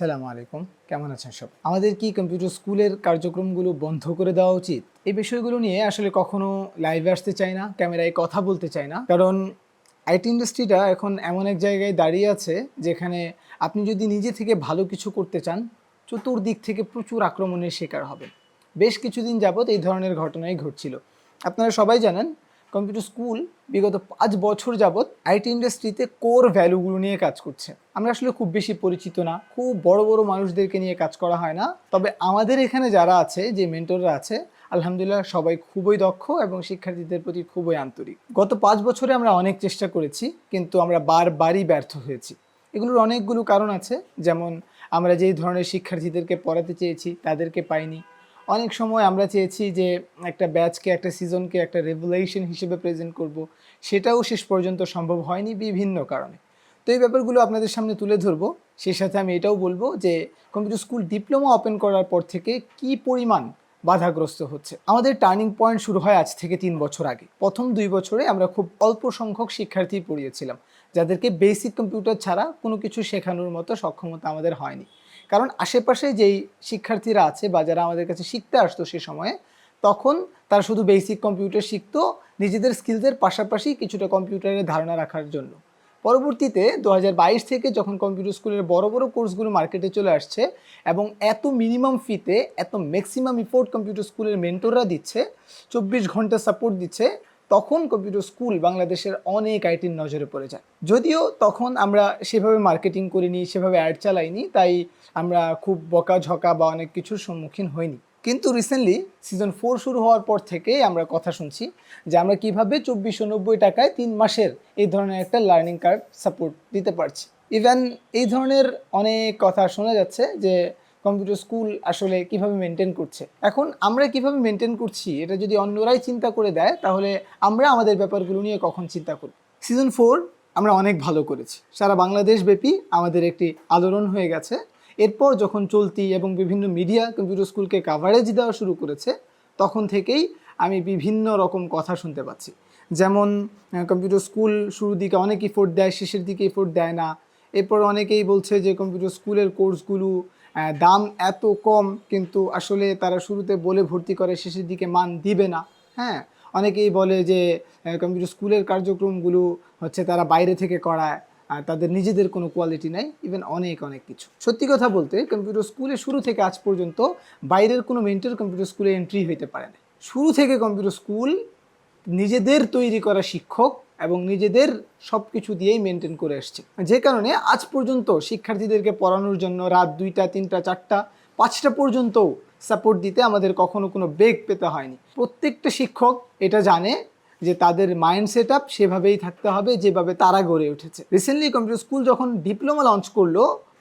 সালামু আলাইকুম। কেমন আছেন সব? আমাদের কি কম্পিউটার স্কুলের কার্যক্রমগুলো বন্ধ করে দেওয়া উচিত? এই বিষয়গুলো নিয়ে আসলে কখনো লাইভে আসতে চাই না ক্যামেরায় কথা বলতে চাই না। কারণ আইটি ইন্ডাস্ট্রিটা এখন এমন এক জায়গায় দাঁড়িয়ে আছে, যেখানে আপনি যদি নিজে থেকে ভালো কিছু করতে চান, চতুর্দিক থেকে প্রচুর আক্রমণের শিকার হবে বেশ কিছুদিন যাবৎ এই ধরনের ঘটনাই ঘটছিল। আপনারা সবাই জানেন কম্পিউটার স্কুল বিগত পাঁচ বছর যাবৎ আইটি ইন্ডাস্ট্রিতে কোর ভ্যালুগুলো নিয়ে কাজ করছে। আমরা আসলে খুব বেশি পরিচিত না, খুব বড় বড় মানুষদেরকে নিয়ে কাজ করা হয় না। তবে আমাদের এখানে যারা আছে, যে মেন্টররা আছে, আলহামদুলিল্লাহ সবাই খুবই দক্ষ এবং শিক্ষার্থীদের প্রতি খুবই আন্তরিক। গত পাঁচ বছরে আমরা অনেক চেষ্টা করেছি, কিন্তু আমরা বারবারই ব্যর্থ হয়েছি। এগুলোর অনেকগুলো কারণ আছে, যেমন আমরা যেই ধরনের শিক্ষার্থীদেরকে পড়াতে চেয়েছি, তাদেরকে পাইনি অনেক সময় আমরা চেয়েছি যে একটা ব্যাচকে, একটা সিজনকে একটা রেভুলেশন হিসেবে প্রেজেন্ট করব। সেটাও শেষ পর্যন্ত সম্ভব হয়নি বিভিন্ন কারণে। তো এই ব্যাপারগুলো আপনাদের সামনে তুলে ধরবো। সেই সাথে আমি এটাও বলব যে কম্পিউটার স্কুল ডিপ্লোমা ওপেন করার পর থেকে কি পরিমাণ বাধাগ্রস্ত হচ্ছে? আমাদের টার্নিং পয়েন্ট শুরু হয় আজ থেকে তিন বছর আগে। প্রথম দুই বছরে আমরা খুব অল্প সংখ্যক শিক্ষার্থী পড়িয়েছিলাম, যাদেরকে বেসিক কম্পিউটার ছাড়া কোনো কিছু শেখানোর মতো সক্ষমতা আমাদের হয়নি। কারণ আশেপাশে যেই শিক্ষার্থীরা আছে বা যারা আমাদের কাছে শিখতে আসতো সে সময়ে, তখন তারা শুধু বেসিক কম্পিউটার শিখতো নিজেদের স্কিলসের পাশাপাশি কিছুটা কম্পিউটারের ধারণা রাখার জন্য। পরবর্তীতে দু হাজার বাইশ থেকে যখন কম্পিউটার স্কুলের বড় বড় কোর্সগুলো মার্কেটে চলে আসছে এবং এত মিনিমাম ফিতে এত ম্যাক্সিমাম ইফোর্ট কম্পিউটার স্কুলের মেন্টররা দিচ্ছে, চব্বিশ ঘণ্টা সাপোর্ট দিচ্ছে তখন কম্পিউটার স্কুল বাংলাদেশের অনেক আইটির নজরে পড়ে যায়। যদিও তখন আমরা সেভাবে মার্কেটিং করিনি, সেভাবে অ্যাড চালাইনি, তাই আমরা খুব বকাঝকা বা অনেক কিছুর সম্মুখীন হইনি। কিন্তু রিসেন্টলি সিজন ফোর শুরু হওয়ার পর থেকেই আমরা কথা শুনছি যে আমরা কীভাবে চব্বিশশো নব্বই টাকায় তিন মাসের এই ধরনের একটা লার্নিং কার্ড সাপোর্ট দিতে পারছি। ইভেন এই ধরনের অনেক কথা শোনা যাচ্ছে যে কম্পিউটার স্কুল আসলে কীভাবে মেনটেন করছে? এখন আমরা কীভাবে মেনটেন করছি, এটা যদি অন্যরাই চিন্তা করে দেয়, তাহলে আমরা আমাদের ব্যাপারগুলো নিয়ে কখন চিন্তা করব? সিজন ফোর আমরা অনেক ভালো করেছি। সারা বাংলাদেশ ব্যাপী আমাদের একটি আলোড়ন হয়ে গেছে। এরপর যখন চলতি এবং বিভিন্ন মিডিয়া কম্পিউটার স্কুলকে কাভারেজ দেওয়া শুরু করেছে, তখন থেকেই আমি বিভিন্ন রকম কথা শুনতে পাচ্ছি। যেমন কম্পিউটার স্কুল শুরুর দিকে অনেক ইফোর্ট দেয়, শেষের দিকে ইফোর্ট দেয় না। এরপর অনেকেই বলছে যে কম্পিউটার স্কুলের কোর্সগুলো দাম এত কম, কিন্তু আসলে তারা শুরুতে বলে ভর্তি করে, শেষের দিকে মান দিবে না। হ্যাঁ অনেকেই বলে যে কম্পিউটার স্কুলের কার্যক্রমগুলো হচ্ছে তারা বাইরে থেকে করায়, আর তাদের নিজেদের কোনো কোয়ালিটি নাই ইভেন অনেক অনেক কিছু। সত্যি কথা বলতে কম্পিউটার স্কুলে শুরু থেকে আজ পর্যন্ত বাইরের কোনো মেন্টর কম্পিউটার স্কুলে এন্ট্রি হইতে পারে না শুরু থেকে কম্পিউটার স্কুল নিজেদের তৈরি করা শিক্ষক এবং নিজেদের সব কিছু দিয়েই মেনটেন করে এসছে যে কারণে আজ পর্যন্ত শিক্ষার্থীদেরকে পড়ানোর জন্য রাত দুইটা, তিনটা, চারটা, পাঁচটা পর্যন্ত সাপোর্ট দিতে আমাদের কখনো কোনো বেগ পেতে হয়নি। প্রত্যেকটা শিক্ষক এটা জানে যে তাদের মাইন্ড সেট আপ সেভাবেই থাকতে হবে, যেভাবে তারা গড়ে উঠেছে। রিসেন্টলি কম্পিউটার স্কুল যখন ডিপ্লোমা লঞ্চ করল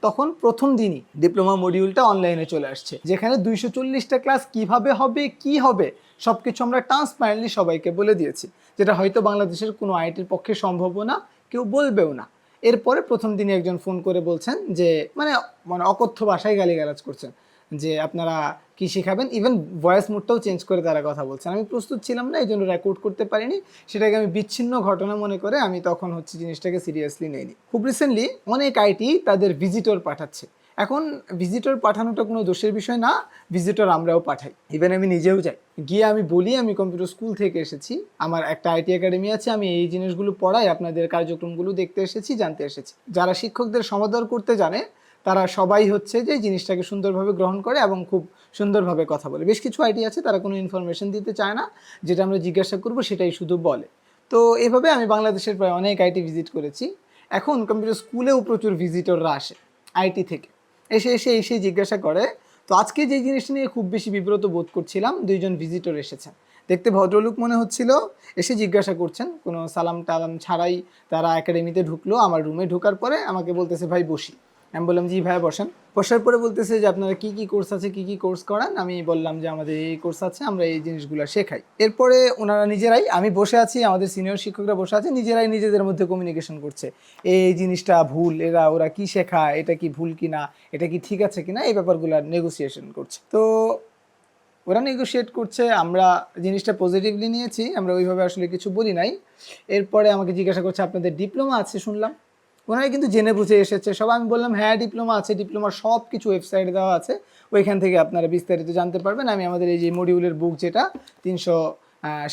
তখন প্রথম দিনই ডিপ্লোমা মডিউলটা অনলাইনে চলে আসছে, যেখানে দুইশো চল্লিশটা ক্লাস কীভাবে হবে, কি হবে সব কিছু আমরা ট্রান্সপারেন্টলি সবাইকে বলে দিয়েছি, যেটা হয়তো বাংলাদেশের কোনো আইটির পক্ষে সম্ভব না, কেউ বলবেও না। এরপরে প্রথম দিনে একজন ফোন করে বলছেন যে মানে মানে অকথ্য ভাষায় গালিগালাজ করছেন, যে আপনারা কি শেখাবেন? ইভেন ভয়েস মোডটাও চেঞ্জ করে তারা কথা বলছেন। আমি প্রস্তুত ছিলাম না এই জন্য রেকর্ড করতে পারিনি। সেটাকে আমি বিচ্ছিন্ন ঘটনা মনে করে আমি তখন হচ্ছে জিনিসটাকে সিরিয়াসলি নেইনি। খুব রিসেন্টলি অনেক আইটি তাদের ভিজিটর পাঠাচ্ছে। এখন ভিজিটর পাঠানোটা কোনো দোষের বিষয় না ভিজিটর আমরাও পাঠাই। ইভেন আমি নিজেও যাই। গিয়ে আমি বলি, আমি কম্পিউটার স্কুল থেকে এসেছি। আমার একটা আইটি একাডেমি আছে, আমি এই জিনিসগুলো পড়াই, আপনাদের কার্যক্রমগুলো দেখতে এসেছি, জানতে এসেছি। যারা শিক্ষকদের সমাদর করতে জানে তারা সবাই হচ্ছে যে জিনিসটাকে সুন্দরভাবে গ্রহণ করে এবং খুব সুন্দরভাবে কথা বলে। বেশ কিছু আইটি আছে, তারা কোনো ইনফরমেশন দিতে চায় না। যেটা আমরা জিজ্ঞাসা করব সেটাই শুধু বলে। তো এভাবে আমি বাংলাদেশের প্রায় অনেক আইটি ভিজিট করেছি। এখন কম্পিউটার স্কুলেও প্রচুর ভিজিটররা আসে আইটি থেকে। এসে এসে এসে জিজ্ঞাসা করে, তো আজকে যে জিনিসটা নিয়ে খুব বেশি বিব্রত বোধ করছিলাম, দুইজন ভিজিটর এসেছেন। দেখতে ভদ্রলোক মনে হচ্ছিল, এসে জিজ্ঞাসা করছেন, কোনো সালাম টালাম ছাড়াই তারা একাডেমিতে ঢুকলো, আমার রুমে ঢোকার পরে আমাকে বলতেছে, ভাই, বসি। আমি বললাম, জি ভাইয়া, বসেন। বসার পরে বলতেছে যে, আপনারা কি কি কোর্স আছে, কি কি কোর্স করান? আমি বললাম যে, আমাদের এই কোর্স আছে, আমরা এই জিনিসগুলো শেখাই। এরপরে ওনারা নিজেরাই, আমি বসে আছি, আমাদের সিনিয়র শিক্ষকরা বসে আছে নিজেরাই নিজেদের মধ্যে কমিউনিকেশন করছে। এই জিনিসটা ভুল, এরা, ওরা কি শেখায়, এটা কি ভুল কিনা, এটা কি ঠিক আছে কিনা, এই ব্যাপারগুলো নেগোসিয়েশন করছে। তো ওরা নেগোশিয়েট করছে, আমরা জিনিসটা পজিটিভলি নিয়েছি, আমরা ওইভাবে আসলে কিছু বলি নাই। এরপরে আমাকে জিজ্ঞাসা করছে, আপনাদের ডিপ্লোমা আছে? শুনলাম। ওনারা কিন্তু জেনে বুঝে এসেছে। সব আমি বললাম হ্যাঁ ডিপ্লোমা আছে, ডিপ্লোমার সব কিছু ওয়েবসাইটে দেওয়া আছে। ওইখান থেকে আপনারা বিস্তারিত জানতে পারবেন। আমি আমাদের এই যে মডিউলের বুক যেটা, তিনশো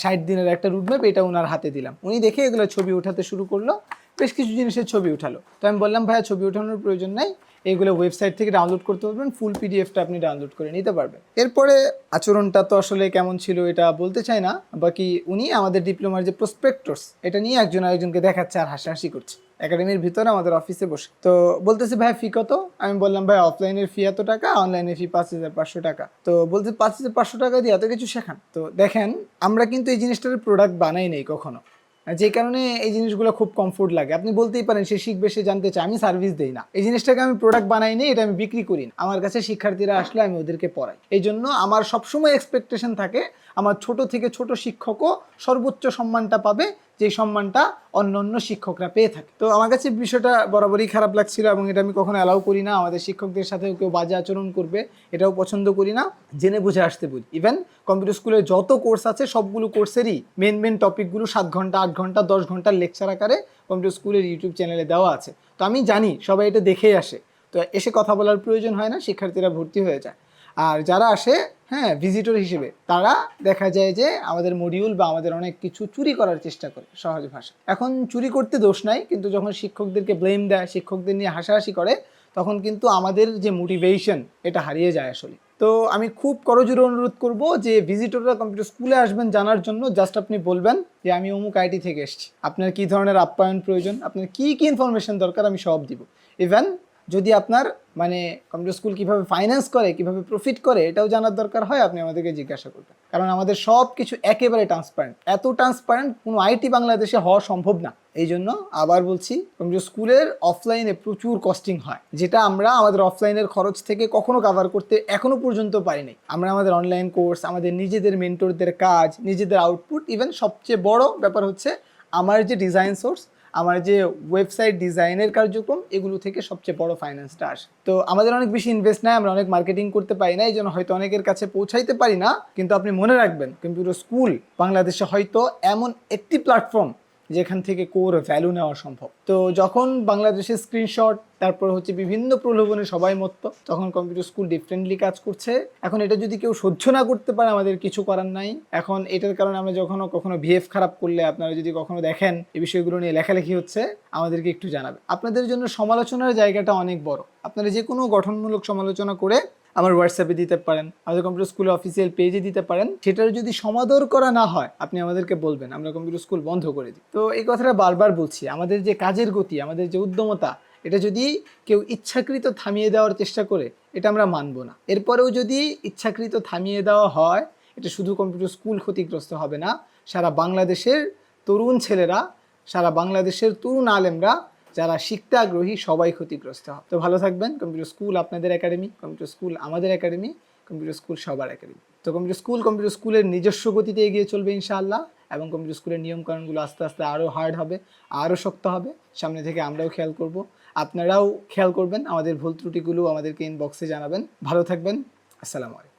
ষাট দিনের একটা রুটম্যাপ এটা ওনার হাতে দিলাম। উনি দেখে এগুলো ছবি উঠাতে শুরু করল, বেশ কিছু জিনিসের ছবি উঠালো। তো আমি বললাম, ভাইয়া, ছবি উঠানোর প্রয়োজন নাই। এগুলো ওয়েবসাইট থেকে ডাউনলোড করতে পারবেন ফুল পিডিএফটা আপনি ডাউনলোড করে নিতে পারবেন। এরপরে আচরণটা তো আসলে কেমন ছিল এটা বলতে চাই না, বাকি উনি আমাদের ডিপ্লোমার যে প্রসপেক্টস এটা নিয়ে একজন আরেকজনকে দেখাচ্ছে আর হাসাহাসি করছে। একাডেমির ভিতরে আমাদের অফিসে বসে। তো বলতেছে, ভাই ফি কত? আমি বললাম, ভাই অফলাইনের ফি এত টাকা অনলাইনের ফি পাঁচ হাজার পাঁচশো টাকা। তো বলতে পাঁচ হাজার পাঁচশো টাকা দিয়ে এত কিছু শেখান। তো দেখেন, আমরা কিন্তু এই জিনিসটার প্রোডাক্ট বানাই নেই কখনো। যে কারণে এই জিনিসগুলো খুব কমফোর্ট লাগে। আপনি বলতেই পারেন, সে শিখবে, সে জানতে চায়, আমি সার্ভিস দেই না। এই জিনিসটাকে আমি প্রোডাক্ট বানাই নি এটা আমি বিক্রি করি না। আমার কাছে শিক্ষার্থীরা আসলে আমি ওদেরকে পড়াই। এই জন্য আমার সবসময় এক্সপেকটেশন থাকে, আমার ছোট থেকে ছোট শিক্ষকও সর্বোচ্চ সম্মানটা পাবে যে সম্মানটা অন্য অন্য শিক্ষকরা পেয়ে থাকে। তো আমার কাছে বিষয়টা বরাবরই খারাপ লাগছিল এবং এটা আমি কখনো অ্যালাউ করি না। আমাদের শিক্ষকদের সাথে কেউ বাজে আচরণ করবে, এটাও পছন্দ করি না। জেনে বুঝে আসতে বলি। ইভেন কম্পিউটার স্কুলে যত কোর্স আছে, সবগুলো কোর্সেরই মেন মেন টপিকগুলো সাত ঘণ্টা, আট ঘণ্টা, দশ ঘণ্টার লেকচার আকারে কম্পিউটার স্কুলের ইউটিউব চ্যানেলে দেওয়া আছে। তো আমি জানি সবাই এটা দেখেই আসে। তো এসে কথা বলার প্রয়োজন হয় না, শিক্ষার্থীরা ভর্তি হয়ে যায়। আর যারা আসে হ্যাঁ ভিজিটর হিসেবে, তারা দেখা যায় যে আমাদের মডিউল বা আমাদের অনেক কিছু চুরি করার চেষ্টা করে সহজ ভাষা এখন চুরি করতে দোষ নাই, কিন্তু যখন শিক্ষকদেরকে ব্লেম দেয়, শিক্ষকদের নিয়ে হাসাহাসি করে, তখন কিন্তু আমাদের যে মোটিভেশন এটা হারিয়ে যায় আসলে। তো আমি খুব করজোরে অনুরোধ করব যে ভিজিটররা কম্পিউটার স্কুলে আসবেন জানার জন্য জাস্ট আপনি বলবেন যে আমি অমুক আইটি থেকে এসেছি। আপনার কী ধরনের আপ্যায়ন প্রয়োজন? আপনার কী কী ইনফরমেশন দরকার? আমি সব দিব। ইভেন যদি আপনার মানে কম্পিউটার স্কুল কীভাবে ফাইন্যান্স করে, কীভাবে প্রফিট করে, এটাও জানার দরকার হয়, আপনি আমাদেরকে জিজ্ঞাসা করবেন। কারণ আমাদের সব কিছু একেবারে ট্রান্সপারেন্ট এত ট্রান্সপারেন্ট কোনো আইটি বাংলাদেশে হওয়া সম্ভব না। এই জন্য আবার বলছি কম্পিউটার স্কুলের অফলাইনে প্রচুর কস্টিং হয়, যেটা আমরা আমাদের অফলাইনের খরচ থেকে কখনো কাভার করতে এখনও পর্যন্ত পারিনি। আমরা আমাদের অনলাইন কোর্স আমাদের নিজেদের মেন্টরদের কাজ, নিজেদের আউটপুট ইভেন সবচেয়ে বড় ব্যাপার হচ্ছে, আমার যে ডিজাইন সোর্স আমার যে ওয়েবসাইট ডিজাইনের কার্যক্রম, এগুলো থেকে সবচেয়ে বড় ফাইন্যান্সটা আসে। তো আমাদের অনেক বেশি ইনভেস্ট নেয় আমরা অনেক মার্কেটিং করতে পারি না এই জন্য হয়তো অনেকের কাছে পৌঁছাইতে পারি না। কিন্তু আপনি মনে রাখবেন কম্পিউটার স্কুল বাংলাদেশে হয়তো এমন একটি প্ল্যাটফর্ম যেখান থেকে কোর ভ্যালু নেওয়া সম্ভব। তো যখন বাংলাদেশের স্ক্রিনশট তারপর হচ্ছে বিভিন্ন প্রলোভনে সবাই মত্ত, তখন কম্পিউটার স্কুল ডিফারেন্টলি কাজ করছে। এখন এটা যদি কেউ সহ্য না করতে পারে, আমাদের কিছু করার নাই। এখন এটার কারণে আমরা যখন কখনো বিহেভ খারাপ করলে, আপনারা যদি কখনো দেখেন এই বিষয়গুলো নিয়ে লেখালেখি হচ্ছে, আমাদেরকে একটু জানাবে আপনাদের জন্য সমালোচনার জায়গাটা অনেক বড়। আপনারা যে কোনো গঠনমূলক সমালোচনা করে আমার হোয়াটসঅ্যাপে দিতে পারেন, আমাদের কম্পিউটার স্কুল অফিসিয়াল পেজে দিতে পারেন। সেটার যদি সমাদর করা না হয়, আপনি আমাদেরকে বলবেন, আমরা কম্পিউটার স্কুল বন্ধ করে দিই। তো এই কথাটা বারবার বলছি, আমাদের যে কাজের গতি, আমাদের যে উদ্যমতা, এটা যদি কেউ ইচ্ছাকৃত থামিয়ে দেওয়ার চেষ্টা করে, এটা আমরা মানব না। এরপরেও যদি ইচ্ছাকৃত থামিয়ে দেওয়া হয়, এটা শুধু কম্পিউটার স্কুল ক্ষতিগ্রস্ত হবে না, সারা বাংলাদেশের তরুণ ছেলেরা, সারা বাংলাদেশের তরুণ আলেমরা যারা শিখতে আগ্রহী সবাই ক্ষতিগ্রস্ত হবে। তো ভালো থাকবেন। কম্পিউটার স্কুল আপনাদের একাডেমি কম্পিউটার স্কুল আমাদের একাডেমি কম্পিউটার স্কুল সবার একাডেমি তো কম্পিউটার স্কুল কম্পিউটার স্কুলের নিজস্ব গতিতে এগিয়ে চলবে ইনশাআল্লাহ এবং কম্পিউটার স্কুলের নিয়মকানুনগুলো আস্তে আস্তে আরও হার্ড হবে আরও শক্ত হবে। সামনে থেকে আমরাও খেয়াল করব। আপনারাও খেয়াল করবেন আমাদের ভুল ত্রুটিগুলো আমাদেরকে ইনবক্সে জানাবেন। ভালো থাকবেন। আসসালামু আলাইকুম।